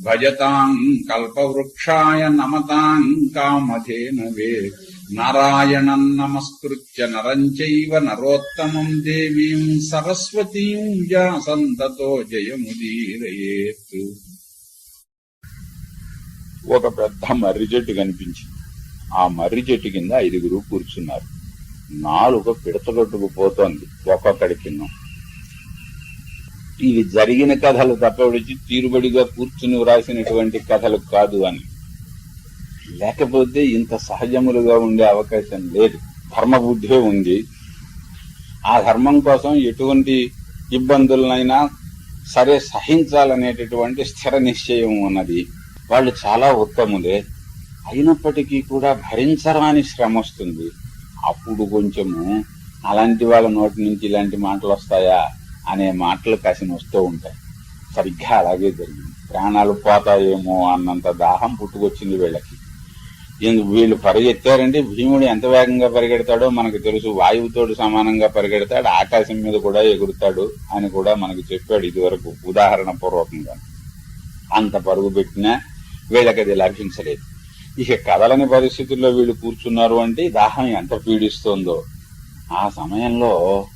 భూయో భూయో నమామ్యాం భజతాం కల్పవృక్షాయ నమతాం కామధేనవే నారాయణం నమస్కృత్య నరం చైవ నరోత్తమం దేవీం సరస్వతీం వ్యాసంతతో జయముదీరయేత్ ఒక పెద్ద మర్రి చెట్టు కనిపించింది. ఆ మర్రి చెట్టు కింద ఐదుగురు కూర్చున్నారు. నాలుక పిడతగొట్టుకు పోతోంది. ఒక్కొక్కడి కింద. ఇవి జరిగిన కథలు తప్పవిడిచి తీరుబడిగా కూర్చుని వ్రాసినటువంటి కథలు కాదు అని. లేకపోతే ఇంత సహజములుగా ఉండే అవకాశం లేదు. ధర్మబుద్ధే ఉంది. ఆ ధర్మం కోసం ఎటువంటి ఇబ్బందులనైనా సరే సహించాలనేటటువంటి స్థిర నిశ్చయం ఉన్నది. వాళ్ళు చాలా ఉత్తములే. అయినప్పటికీ కూడా భరించరాని శ్రమ వస్తుంది. అప్పుడు కొంచెము అలాంటి వాళ్ళ నోటి నుంచి ఇలాంటి మాటలు వస్తాయా? అనే మాటలు కాసిన వస్తూ ఉంటాయి. సరిగ్గా అలాగే జరిగింది. ప్రాణాలు పోతాయేమో అన్నంత దాహం పుట్టుకొచ్చింది వీళ్ళకి. ఎందుకు వీళ్ళు పరిగెత్తారంటే భీముడు ఎంత వేగంగా పరిగెడతాడో మనకు తెలుసు. వాయువుతోడు సమానంగా పరిగెడతాడు. ఆకాశం మీద కూడా ఎగురుతాడు అని కూడా మనకు చెప్పాడు ఇదివరకు ఉదాహరణ పూర్వకంగా. అంత పరుగు పెట్టినా వీళ్ళకి అది లభించలేదు. ఇక కదలని పరిస్థితుల్లో వీళ్ళు కూర్చున్నారు అంటే దాహం ఎంత పీడిస్తుందో. ఆ సమయంలో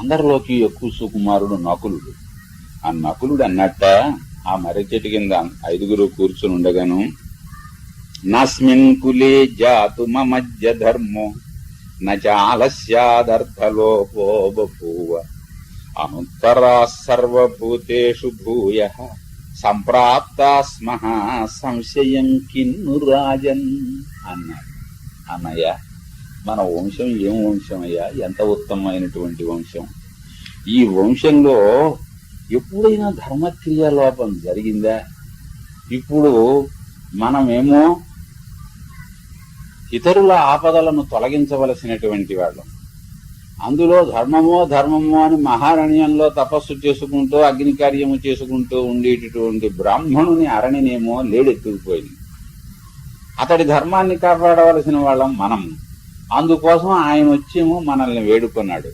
అందరిలోకి ఎక్కువ సుకుమారుడు నకులుడు. ఆ నకులుడు అన్నట్ట ఆ మర్రి చెట్టు కింద ఐదుగురు కూర్చుని ఉండగాను నస్మిన్ కులే జాతు మధ్య ధర్మో నాలస్యాదర్థలోపో బభూవ అనుత్తరా సర్వభూతేషు భూయ సంప్రాప్తా స్మః సంశయం కిన్ను రాజన్ అన్నాడు. అన్నయ్య మన వంశం ఏం వంశం అయ్యా? ఎంత ఉత్తమమైనటువంటి వంశం? ఈ వంశంలో ఎప్పుడైనా ధర్మక్రియ లోపం జరిగిందా? ఇప్పుడు మనమేమో ఇతరుల ఆపదలను తొలగించవలసినటువంటి వాళ్ళం. అందులో ధర్మమో ధర్మమో అని మహారణ్యంలో తపస్సు చేసుకుంటూ అగ్ని కార్యము చేసుకుంటూ ఉండేటటువంటి బ్రాహ్మణుని అరణినేమో లేడెత్తుకుపోయింది. అతడి ధర్మాన్ని కాపాడవలసిన వాళ్ళం మనం అందుకోసం ఆయన వచ్చేమో మనల్ని వేడుకున్నాడు.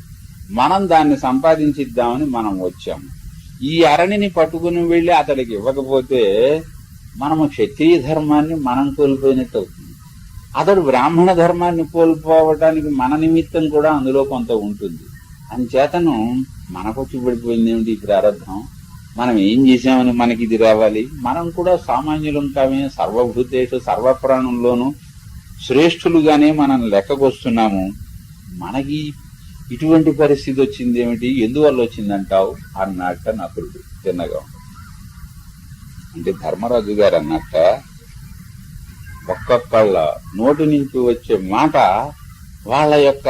మనం దాన్ని సంపాదించిద్దామని మనం వచ్చాము. ఈ అరణిని పట్టుకుని వెళ్ళి అతడికి ఇవ్వకపోతే మనము క్షత్రియ ధర్మాన్ని మనం కోల్పోయినట్టు అవుతుంది. అతడు బ్రాహ్మణ ధర్మాన్ని కోల్పోవటానికి మన నిమిత్తం కూడా అందులో కొంత ఉంటుంది. అంచేతను మనకొచ్చి పడిపోయింది ఏమిటి ఈ ప్రారంభం? మనం ఏం చేసామని మనకి ఇది రావాలి? మనం కూడా సామాన్యులం కామే సర్వభూతేషు సర్వప్రాణంలోనూ శ్రేష్ఠులుగానే మనం లెక్కకొస్తున్నాము. మనకి ఇటువంటి పరిస్థితి వచ్చింది ఏమిటి? ఎందువల్ల వచ్చిందంటావు? అన్నట్ట నకులుడు తిన్నగా అంటే ధర్మరాజు గారు అన్నట్ట ఒక్కొక్కళ్ళ నోటి నుంచి వచ్చే మాట వాళ్ళ యొక్క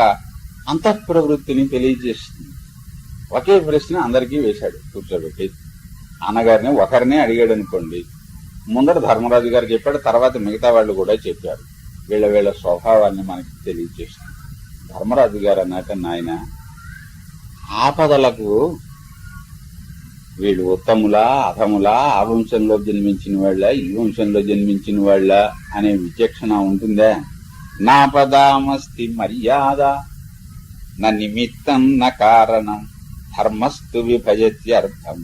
అంతఃప్రవృత్తిని తెలియజేస్తుంది. ఒకే ప్రశ్న అందరికీ వేశాడు కూర్చోబెట్టి. అన్నగారిని ఒకరినే అడిగాడు అనుకోండి ముందర ధర్మరాజు గారు చెప్పాడు తర్వాత మిగతా వాళ్ళు కూడా చెప్పారు. వీళ్ళ వీళ్ళ స్వభావాన్ని మనకి తెలియజేస్తుంది. ధర్మరాజు గారు అన్నట్టు నాయన ఆపదలకు వీళ్ళు ఉత్తములా అధములా ఆ వంశంలో జన్మించిన వాళ్ళ ఈ వంశంలో జన్మించిన వాళ్ళ అనే విచక్షణ ఉంటుందా? నా పదామస్తి మర్యాద నా నిమిత్తం నా కారణం ధర్మస్తు విభజత్యర్థం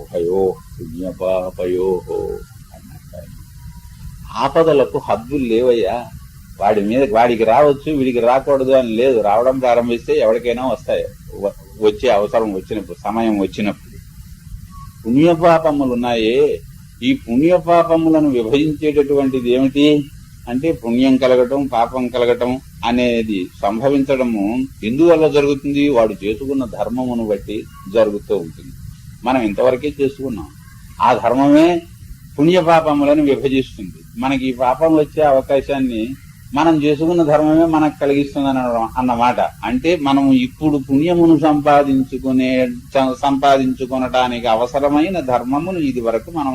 ఉభయో పుణ్యపాపయో అన్నట్టు ఆపదలకు హద్దులు లేవయ్యా. వాడి మీద వాడికి రావచ్చు వీడికి రాకూడదు అని లేదు. రావడం ప్రారంభిస్తే ఎవరికైనా వస్తాయి. వ- వచ్చే అవసరం వచ్చినప్పుడు సమయం వచ్చినప్పుడు. పుణ్యపాపములు ఉన్నాయే ఈ పుణ్యపాపములను విభజించేటటువంటిది ఏమిటి? అంటే పుణ్యం కలగటం పాపం కలగటం అనేది సంభవించడము ఎందువల్ల జరుగుతుంది? వాడు చేసుకున్న ధర్మమును బట్టి జరుగుతూ ఉంటుంది. మనం ఇంతవరకే చేసుకున్నాం. ఆ ధర్మమే పుణ్యపాపములను విభజిస్తుంది. మనకి ఈ పాపం వచ్చే అవకాశాన్ని మనం చేసుకున్న ధర్మమే మనకు కలిగిస్తుంది అన్నమాట. అంటే మనం ఇప్పుడు పుణ్యమును సంపాదించుకునే సంపాదించుకునటానికి అవసరమైన ధర్మమును ఇది వరకు మనం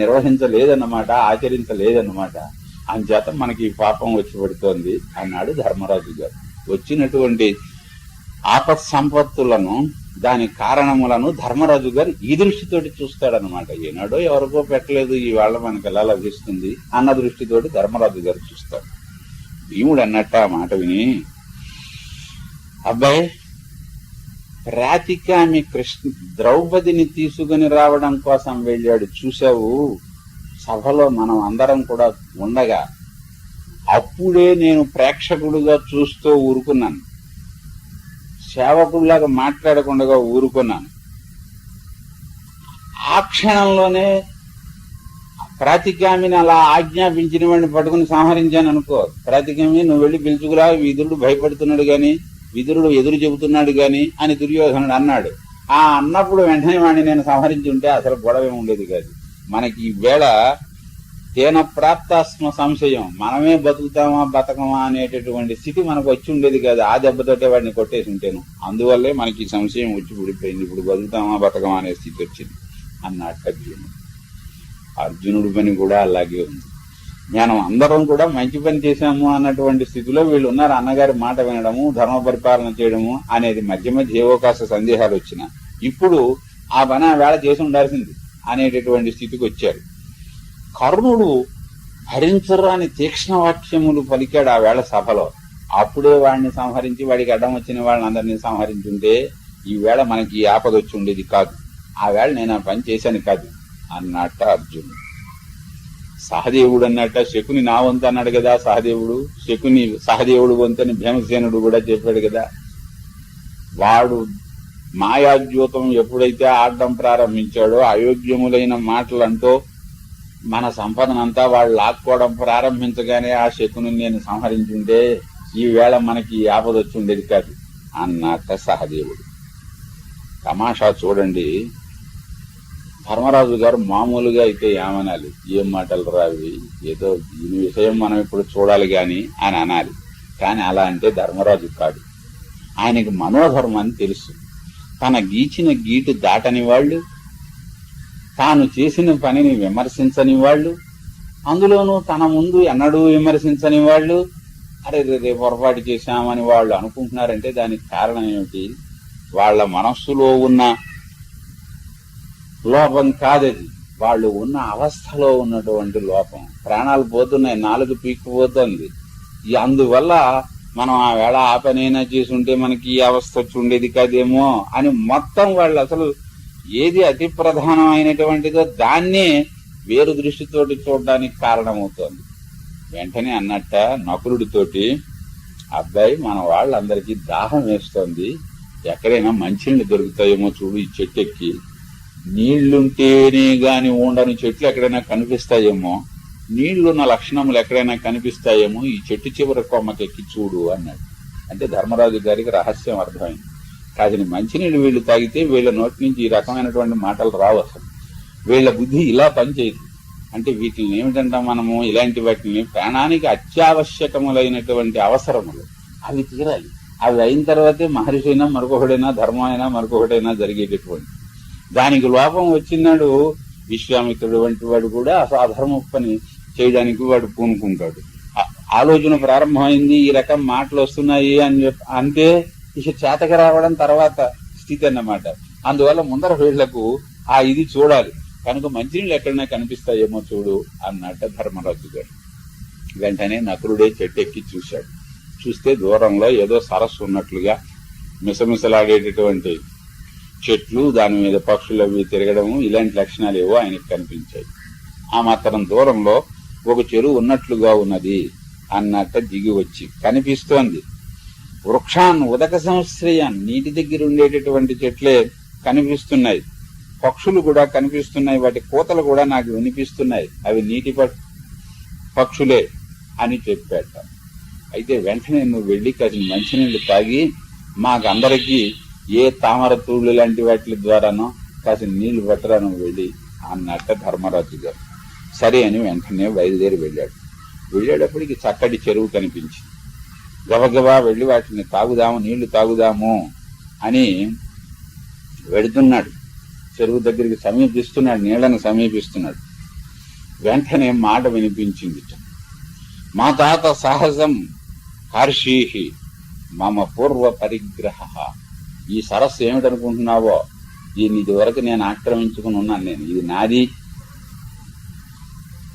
నిర్వహించలేదన్నమాట ఆచరించలేదన్నమాట. అంచేత మనకి ఈ పాపం వచ్చి పడుతోంది అన్నాడు ధర్మరాజు గారు. వచ్చినటువంటి ఆపత్ సంపత్తులను దాని కారణములను ధర్మరాజు గారు ఈ దృష్టితోటి చూస్తాడనమాట ఏనాడో ఎవరికో పెట్టలేదు ఈ వాళ్ళ మనకి ఎలా లభిస్తుంది అన్న దృష్టితోటి ధర్మరాజు గారు చూస్తాడు భీముడు అన్నట్ట ఆ మాట విని అబ్బాయి రాతికామి కృష్ణ ద్రౌపదిని తీసుకుని రావడం కోసం వెళ్ళాడు. చూశావు? సభలో మనం అందరం కూడా ఉండగా అప్పుడే నేను ప్రేక్షకుడుగా చూస్తూ ఊరుకున్నాను. సేవకుడిలాగా మాట్లాడకుండా ఊరుకున్నాను. ఆ క్షణంలోనే ప్రాతిగామిని అలా ఆజ్ఞాపించిన వాడిని పట్టుకుని సంహరించాను అనుకో. ప్రాతిగామి నువ్వు వెళ్ళి పిలుచుకురా విదురుడు భయపడుతున్నాడు గాని విదురుడు ఎదురు చెబుతున్నాడు గాని అని దుర్యోధనుడు అన్నాడు. ఆ అన్నప్పుడు వెంటనే వాడిని నేను సంహరించి ఉంటే అసలు గొడవ ఉండేది కాదు. మనకి ఈ వేళ తేన ప్రాప్తాస్మ సంశయం. మనమే బతుకుతామా బతకమా అనేటటువంటి స్థితి మనకు వచ్చి ఉండేది కాదు. ఆ దెబ్బతోటే వాడిని కొట్టేసి ఉంటాను అందువల్లే మనకి ఈ సంశయం వచ్చి పడిపోయింది ఇప్పుడు బతుకుతామా బతకమా అనే స్థితి వచ్చింది. అన్నట్టు అర్జునుడు అర్జునుడి పని కూడా అలాగే ఉంది. మనం అందరం కూడా మంచి పని చేశాము అన్నటువంటి స్థితిలో వీళ్ళు ఉన్నారు. అన్నగారి మాట వినడము ధర్మ పరిపాలన చేయడము అనేది మధ్య మధ్య ఏవోకాశ సందేహాలు వచ్చిన ఇప్పుడు ఆ పని ఆ వేళ చేసి ఉండాల్సింది అనేటటువంటి స్థితికి వచ్చారు. కర్ణుడు భరించరాని తీక్ష్ణ వాక్యములు పలికాడు ఆ వేళ సభలో. అప్పుడే వాడిని సంహరించి వాడికి అడ్డం వచ్చిన వాళ్ళని అందరినీ సంహరించుంటే ఈ వేళ మనకి ఈ ఆపద వచ్చి ఉండేది కాదు. ఆ వేళ నేను ఆ పని చేశాను కాదు. అన్నట్ట అర్జునుడు. సహదేవుడు అన్నట్ట శకుని నా వంతు అన్నాడు కదా సహదేవుడు. శకుని సహదేవుడు వంతని భీమసేనుడు కూడా చెప్పాడు కదా. వాడు మాయాద్యూతం ఎప్పుడైతే ఆడడం ప్రారంభించాడో అయోగ్యములైన మాటలంటూ మన సంపదనంతా వాళ్ళు లాక్కోవడం ప్రారంభించగానే ఆ శకుని నేను సంహరించుంటే ఈవేళ మనకి ఆపదొచ్చుండేది ఆపద కాదు అన్నట్ట సహదేవుడు. తమాషా చూడండి. ధర్మరాజు గారు మామూలుగా అయితే ఏమనాలి? ఏం మాటలు రావి? ఏదో దీని విషయం మనం ఇప్పుడు చూడాలి గాని అని అనాలి. కానీ అలా అంటే ధర్మరాజు కాడు. ఆయనకి మనోధర్మం తెలుసు. తన గీచిన గీటు దాటని వాళ్ళు తాను చేసిన పనిని విమర్శించని వాళ్ళు అందులోనూ తన ముందు ఎన్నడూ విమర్శించని వాళ్ళు అరే రే పొరపాటు చేశామని వాళ్ళు అనుకుంటున్నారంటే దానికి కారణం ఏమిటి? వాళ్ళ మనస్సులో ఉన్న లోపం కాదది. వాళ్ళు ఉన్న అవస్థలో ఉన్నటువంటి లోపం. ప్రాణాలు పోతున్నాయి. నాలుగు పీక్కుపోతుంది అందువల్ల మనం ఆ వేళ ఆ పనైనా చేసి ఉంటే మనకి ఈ అవస్థ వచ్చి ఉండేది కాదేమో అని మొత్తం వాళ్ళు అసలు ఏది అతి ప్రధానమైనటువంటిదో దాన్నే వేరు దృష్టితోటి చూడడానికి కారణమవుతోంది. వెంటనే అన్నట్ట నకులుడితోటి అబ్బాయి మన వాళ్ళందరికీ దాహం వేస్తోంది. ఎక్కడైనా మంచినీళ్ళు దొరుకుతాయేమో చూడు ఈ చెట్టు ఎక్కి. నీళ్ళుంటేనే గాని ఉండని చెట్లు ఎక్కడైనా కనిపిస్తాయేమో? నీళ్ళున్న లక్షణములు ఎక్కడైనా కనిపిస్తాయేమో? ఈ చెట్టు చివరి కొమ్మకెక్కి చూడు అన్నాడు. అంటే ధర్మరాజు గారికి రహస్యం అర్థమైంది. కాదని మంచినీళ్ళు వీళ్ళు తాగితే వీళ్ళ నోటి నుంచి ఈ రకమైనటువంటి మాటలు రావు అసలు. వీళ్ళ బుద్ధి ఇలా పనిచేయదు. అంటే వీటిని ఏమిటంటాం మనము? ఇలాంటి వాటిని ప్రాణానికి అత్యావశ్యకములైనటువంటి అవసరములు. అవి తీరాలి. అవి అయిన తర్వాతే మహర్షి అయినా మరొకడైనా ధర్మం అయినా మరొకటైనా జరిగేటటువంటి దానికి లోపం వచ్చినాడు విశ్వామిత్రుడు వంటి వాడు కూడా అసాధర్మ పని చేయడానికి వాడు పూనుకుంటాడు. ఆలోచన ప్రారంభమైంది ఈ రకం మాటలు వస్తున్నాయి అని చెప్పి అంటే ఇక చేతకి రావడం తర్వాత స్థితి అన్నమాట. అందువల్ల ముందర వీళ్ళకు ఆ ఇది చూడాలి. కనుక మంచినీళ్ళు ఎక్కడైనా కనిపిస్తాయేమో చూడు అన్నట్ట ధర్మరాజు గారు. వెంటనే నకులుడే చెట్టు ఎక్కి చూశాడు. చూస్తే దూరంలో ఏదో సరస్సు ఉన్నట్లుగా మిసమిసలాడేటటువంటి చెట్లు దాని మీద పక్షులు అవి తిరగడము ఇలాంటి లక్షణాలు ఏవో ఆయనకు కనిపించాయి. ఆ మాత్రం దూరంలో ఒక చెరువు ఉన్నట్లుగా ఉన్నది అన్నట్ట దిగి వచ్చి కనిపిస్తోంది. వృక్షాన్ని ఉదక సంశ్రయాన్ నీటి దగ్గర ఉండేటటువంటి చెట్లే కనిపిస్తున్నాయి. పక్షులు కూడా కనిపిస్తున్నాయి. వాటి కోతలు కూడా నాకు వినిపిస్తున్నాయి. అవి నీటి ప- పక్షులే అని చెప్పాట. అయితే వెంటనే నువ్వు వెళ్ళి కాసిన మంచినీళ్ళు తాగి మాకందరికీ ఏ తామర తూళ్ళు లాంటి వాటి ద్వారానో కాసి నీళ్ళు పెట్టరాను వెళ్ళి అన్నట్ట ధర్మరాజు గారు. సరే అని వెంటనే బయలుదేరి వెళ్ళాడు. వెళ్ళేటప్పటికి చక్కటి చెరువు కనిపించింది. గబగబా వెళ్ళి వాటిని తాగుదాము నీళ్ళు తాగుదాము అని వెడుతున్నాడు. చెరువు దగ్గరికి సమీపిస్తున్నాడు నీళ్ళను సమీపిస్తున్నాడు. వెంటనే మాట వినిపించింది. మా తాత సాహసం హర్షీహి మమ పూర్వ పరిగ్రహ. ఈ సరస్సు ఏమిటనుకుంటున్నావో దీన్ని ఇది వరకు నేను ఆక్రమించుకుని ఉన్నాను నేను. ఇది నాది.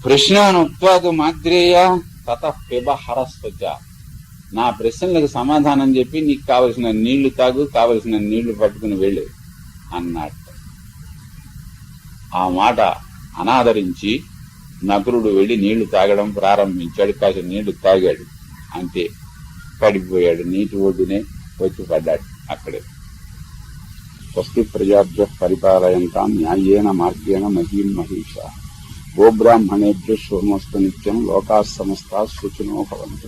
ప్రశ్నానుత్వాదు మాద్రేయ తత పిబ హరస్వచ నా ప్రశ్నలకు సమాధానం చెప్పి నీకు కావలసిన నీళ్ళు తాగు కావలసిన నీళ్ళు పట్టుకుని వెళ్ళు అన్నట్టు ఆ మాట అనాదరించి నకులుడు వెళ్ళి నీళ్ళు తాగడం ప్రారంభించాడు. కాసిన నీళ్ళు తాగాడు. అంతే. పడిపోయాడు. నీటి ఒడ్డునే వచ్చి పడ్డాడు అక్కడే. స్వస్తి ప్రజాభ్య పరిపాలయంతాం న్యాయేన మార్గేణ మహీం మహిష. గోబ్రాహ్మణేభ్య శోమస్తు నిత్యం లోకా సమస్తా సుఖినో భవంతు.